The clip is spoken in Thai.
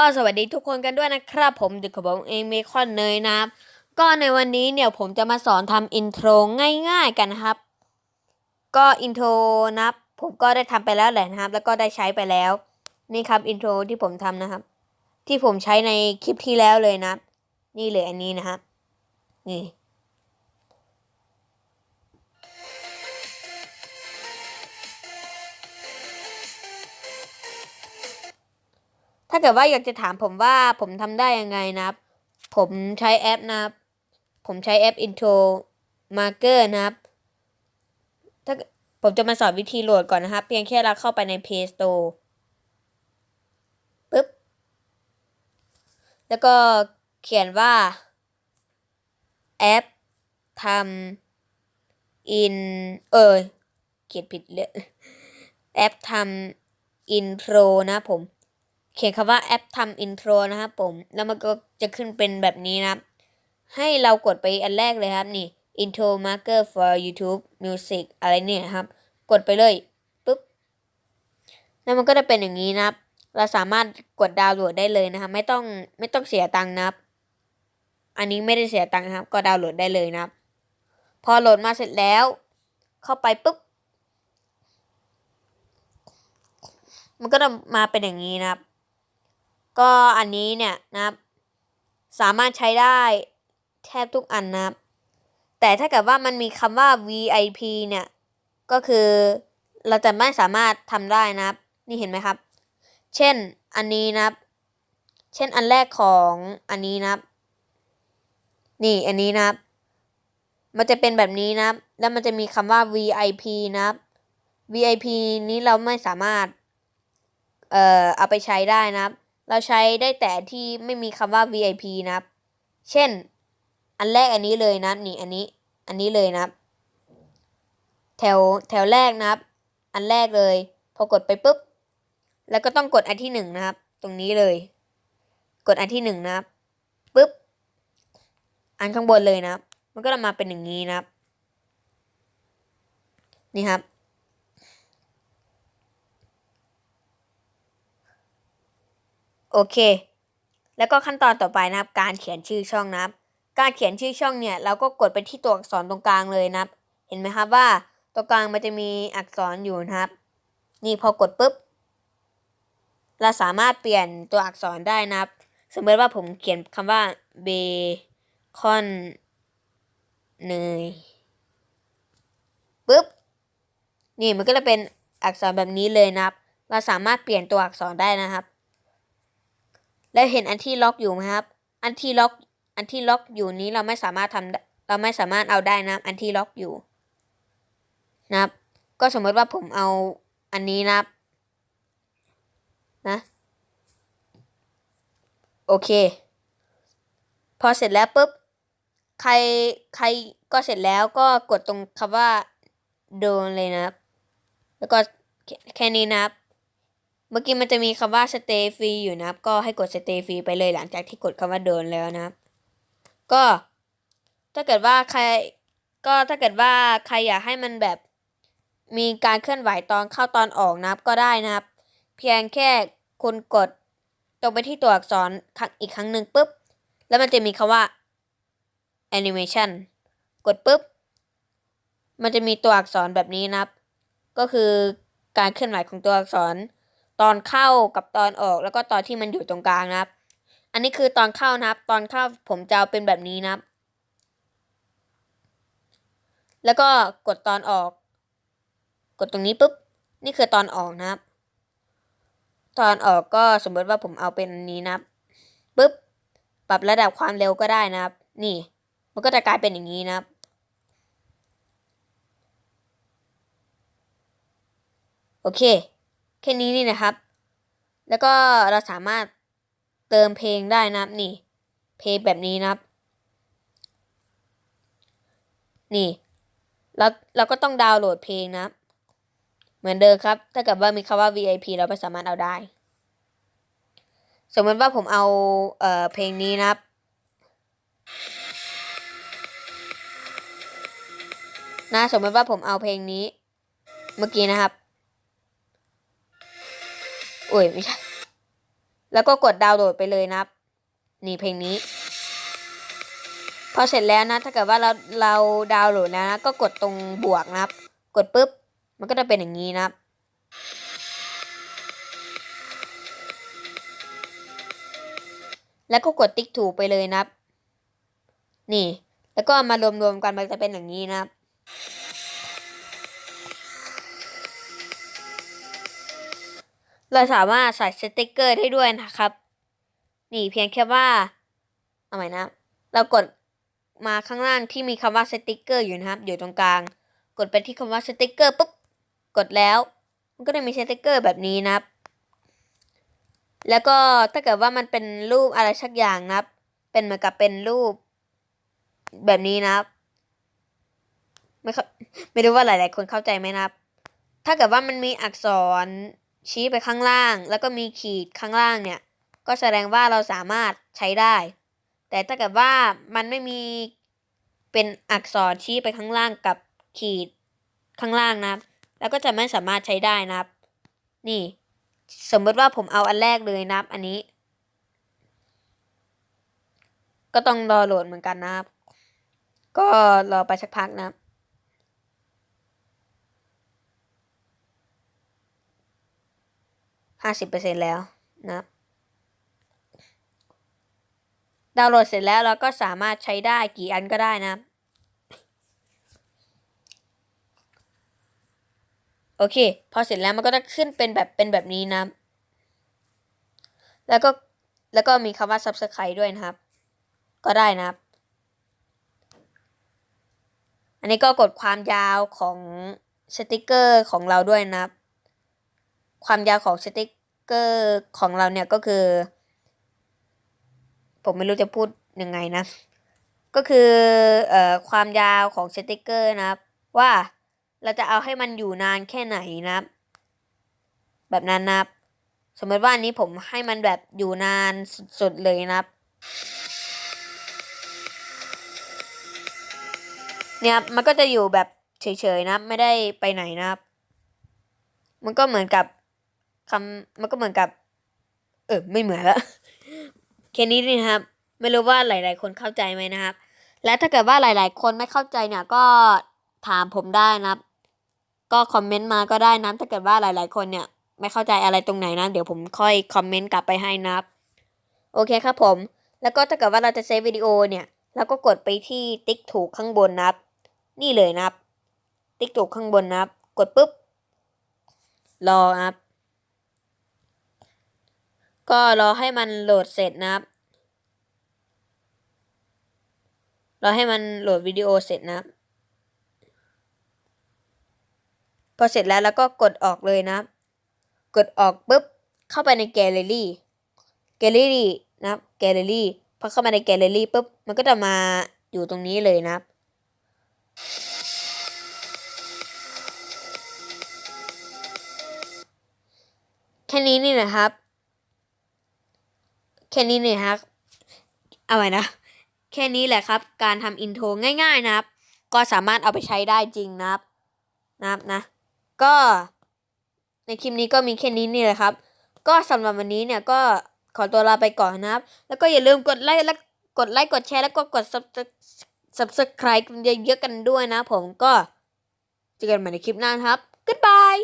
ก็สวัสดีทุกคนกันด้วยนะครับ ผมเด็กของผมเองเมคอนเนยนะครับ ก็ในวันนี้เนี่ยผมจะมาสอนทำอินโทรง่ายๆกันนะครับ ก็อินโทรนะครับผมก็ได้ทำไปแล้วแหละนะครับ แล้วก็ได้ใช้ไปแล้ว นี่ครับอินโทรที่ผมทำนะครับ ที่ผมใช้ในคลิปที่แล้วเลยนะครับ นี่เลยอันนี้นะครับนี่ ถ้าเกิดว่าอยากจะถามผมว่าผมทำได้ยังไงนะครับ ผมใช้แอปนะครับ ผมใช้แอป Intro Marker นะครับ ถ้าผมจะมาสอนวิธีโหลดก่อนนะครับ เพียงแค่เราเข้าไปใน Play Store ปึ๊บ แล้วก็เขียนว่า แอปทำ in เอยเขียนผิดเลยแอปทำ intro นะผม เขียนคำว่าแอปทำอินโทรนะครับผม แล้วมันก็จะขึ้นเป็นแบบนี้นะครับ ให้เรากดไปอันแรกเลยครับนี่ intro marker for YouTube music อะไรเนี่ยครับ กดไปเลยปุ๊บ แล้วมันก็จะเป็นอย่างนี้นะครับ เราสามารถกดดาวน์โหลดได้เลยนะครับ ไม่ต้องไม่ต้องเสียตังค์นะครับ อันนี้ไม่ได้เสียตังค์นะครับ ก็ดาวน์โหลดได้เลยนะครับ พอโหลดมาเสร็จแล้ว เข้าไปปุ๊บ มันก็จะมาเป็นอย่างนี้นะครับ ก็อันนี้เนี่ยนะครับ สามารถใช้ได้แทบทุกอันนะครับ แต่ถ้าเกิดว่ามันมีคำว่า VIP เนี่ย ก็คือเราจะไม่สามารถทำได้นะครับ นี่เห็นไหมครับ เช่นอันนี้นะครับ เช่นอันแรกของอันนี้นะครับ นี่อันนี้นะครับ มันจะเป็นแบบนี้นะครับ แล้วมันจะมีคำว่า VIP นะครับ VIP นี้เราไม่สามารถ เอ่อ เอาไปใช้ได้นะครับ เราใช้ได้แต่ที่ไม่มีคำว่า VIP นะครับ เช่น อันแรกอันนี้เลยนะนี่อันนี้ อันนี้เลยนะครับ แถวแถวแรกนะครับ อันแรกเลย พอกดไปปุ๊บ แล้วก็ต้องกดอันที่หนึ่งนะครับ ตรงนี้เลย กดอันที่หนึ่งนะครับปุ๊บ อันข้างบนเลยนะครับ มันก็จะมาเป็นอย่างนี้นะครับ นี่ครับ โอเค แล้วก็ขั้นตอนต่อไปนะครับ การเขียนชื่อช่องนะครับ การเขียนชื่อช่องเนี่ยเราก็กดไปที่ตัวอักษรตรงกลางเลยนะครับ เห็นไหมครับว่าตรงกลางมันจะมีอักษรอยู่นะครับ นี่พอกดปุ๊บ เราสามารถเปลี่ยนตัวอักษรได้นะครับ สมมติว่าผมเขียนคำว่าเบคอนเนยปุ๊บ นี่มันก็จะเป็นอักษรแบบนี้เลยนะครับ เราสามารถเปลี่ยนตัวอักษรได้นะครับ แล้วเห็นอันที่ล็อกอยู่ไหมครับ อันที่ล็อก อันที่ล็อกอยู่นี้เราไม่สามารถทำได้เราไม่สามารถเอาได้นะอันที่ล็อกอยู่นะครับ ก็สมมติว่าผมเอาอันนี้นะครับนะ โอเค พอเสร็จแล้วปุ๊บ ใครใครก็เสร็จแล้วก็กดตรงคำว่าโดนเลยนะครับ แล้วก็แค่แค่นี้นะครับ เมื่อกี้มันจะมีคำว่า stay free อยู่นะครับ ก็ให้กด stay free ไปเลยหลังจากที่กดคำว่าโดนแล้วนะครับ ก็ถ้าเกิดว่าใครก็ถ้าเกิดว่าใครอยากให้มันแบบมีการเคลื่อนไหวตอนเข้าตอนออกนะครับก็ได้นะครับ เพียงแค่คุณกดตรงไปที่ตัวอักษรอีกครั้งหนึ่งปุ๊บ แล้วมันจะมีคำว่า animation กดปุ๊บ มันจะมีตัวอักษรแบบนี้นะครับ ก็คือการเคลื่อนไหวของตัวอักษร ตอนเข้ากับตอนออกแล้วก็ตอนที่มันอยู่ตรงกลางนะครับ อันนี้คือตอนเข้านะครับ ตอนเข้าผมจะเอาเป็นแบบนี้นะครับ แล้วก็กดตอนออก กดตรงนี้ปุ๊บ นี่คือตอนออกนะครับ ตอนออกก็สมมติว่าผมเอาเป็นอันนี้นะครับปุ๊บ ปรับระดับความเร็วก็ได้นะครับ นี่ มันก็จะกลายเป็นอย่างนี้นะครับโอเค แค่นี้นี่นะครับ แล้วก็เราสามารถเติมเพลงได้นะครับนี่ เพลงแบบนี้นะครับ นี่เราเราก็ต้องดาวน์โหลดเพลงนะครับ เหมือนเดิมครับ ถ้าเกิดว่ามีคำว่า VIP เราไม่สามารถเอาได้ สมมติว่าผมเอาเอ่อเพลงนี้นะครับนะสมมติว่าผมเอาเพลงนี้ เมื่อกี้นะครับ โอ้ยไม่ใช่ แล้วก็กดดาวน์โหลดไปเลยนะครับ นี่เพลงนี้ พอเสร็จแล้วนะ ถ้าเกิดว่าเราเราดาวน์โหลดแล้วนะก็กดตรงบวกนะครับ กดปุ๊บ มันก็จะเป็นอย่างนี้นะครับแล้วก็กดติ๊กถูกไปเลยนะครับ นี่ แล้วก็มารวมๆกันมันจะเป็นอย่างนี้นะครับ เราสามารถใส่สติกเกอร์ได้ด้วยนะครับ นี่เพียงแค่ว่าเอาใหม่นะ เรากดมาข้างล่างที่มีคำว่าสติกเกอร์อยู่นะครับ อยู่ตรงกลาง กดไปที่คำว่าสติกเกอร์ปุ๊บ กดแล้ว มันก็จะมีสติกเกอร์แบบนี้นะครับ แล้วก็ถ้าเกิดว่ามันเป็นรูปอะไรสักอย่างนะครับ เป็นเหมือนกับเป็นรูป แบบนี้นะครับ ไม่เข้าไม่รู้ว่าหลาย ๆ คนเข้าใจไหมนะครับ ถ้าเกิดว่ามันมีอักษร ชี้ไปข้างล่าง แล้วก็มีขีดข้างล่างเนี่ย ก็แสดงว่าเราสามารถใช้ได้ แต่ถ้าเกิดว่ามันไม่มีเป็นอักษรชี้ไปข้างล่างกับขีดข้างล่างนะครับ แล้วก็จะไม่สามารถใช้ได้นะครับ นี่ สมมติว่าผมเอาอันแรกเลยนะครับ อันนี้ ก็ต้องรอโหลดเหมือนกันนะครับ ก็รอไปสักพักนะครับ ห้าสิบเปอร์เซ็นแล้วนะดาวน์โหลดเสร็จแล้วเราก็สามารถใช้ได้กี่อันก็ได้นะ โอเค พอเสร็จแล้วมันก็จะขึ้นเป็นแบบเป็นแบบนี้นะ แล้วก็แล้วก็มีคำว่า subscribe ด้วยนะครับ ก็ได้นะครับ อันนี้ก็กดความยาวของสติกเกอร์ของเราด้วยนะครับ ความยาวของสติก เกอร์ของเราเนี่ยก็คือ ผมไม่รู้จะพูดยังไงนะ ก็คือเอ่อความยาวของสติกเกอร์นะครับ ว่าเราจะเอาให้มันอยู่นานแค่ไหนนะครับ แบบนั้นนะครับ สมมติว่าอันนี้ผมให้มันแบบอยู่นานสุดๆเลยนะครับเนี่ยมันก็จะอยู่แบบเฉยๆนะ ไม่ได้ไปไหนนะครับ มันก็เหมือนกับ คำมันก็เหมือนกับ เออไม่เหมือนละแค่นี้นี่นะครับ ไม่รู้ว่าหลาย ๆ คนเข้าใจไหมนะครับ และถ้าเกิดว่าหลาย ๆ คนไม่เข้าใจเนี่ยก็ถามผมได้นะครับ ก็คอมเมนต์มาก็ได้นะถ้าเกิดว่าหลาย ๆ คนเนี่ย ไม่เข้าใจอะไรตรงไหนนะ เดี๋ยวผมค่อยคอมเมนต์กลับไปให้นะครับ โอเคครับผม แล้วก็ถ้าเกิดว่าเราจะเซฟวิดีโอเนี่ยเราก็กดไปที่ติ๊กถูกข้างบนนะครับ นี่เลยนะครับ ติ๊กถูกข้างบนนะครับ กดปุ๊บ รอนะครับ ก็รอให้มันโหลดเสร็จนะครับ รอให้มันโหลดวิดีโอเสร็จนะครับ พอเสร็จแล้วแล้วก็กดออกเลยนะครับ กดออกปุ๊บเข้าไปในแกลเลอรี่ แกลเลอรี่นะครับ แกลเลอรี่พอเข้ามาในแกลเลอรี่ปุ๊บมันก็จะมาอยู่ตรงนี้เลยนะครับแค่นี้นี่นะครับ ค่นี้เนี่ยครับเอาไว้นะ แค่นี้แหละครับ การทำอินโทรง่าย ๆนะครับ ก็สามารถเอาไปใช้ได้จริงนะครับ นะครับนะ ก็ในคลิปนี้ก็มีแค่นี้นี่แหละครับ ก็สำหรับวันนี้เนี่ยก็ขอตัวลาไปก่อนนะครับ แล้วก็อย่าลืมกดไลค์และกดไลค์กดแชร์แล้วก็กด subscribe เยอะๆกันด้วยนะผมก็เจอกันใหม่ในคลิปหน้านครับ goodbye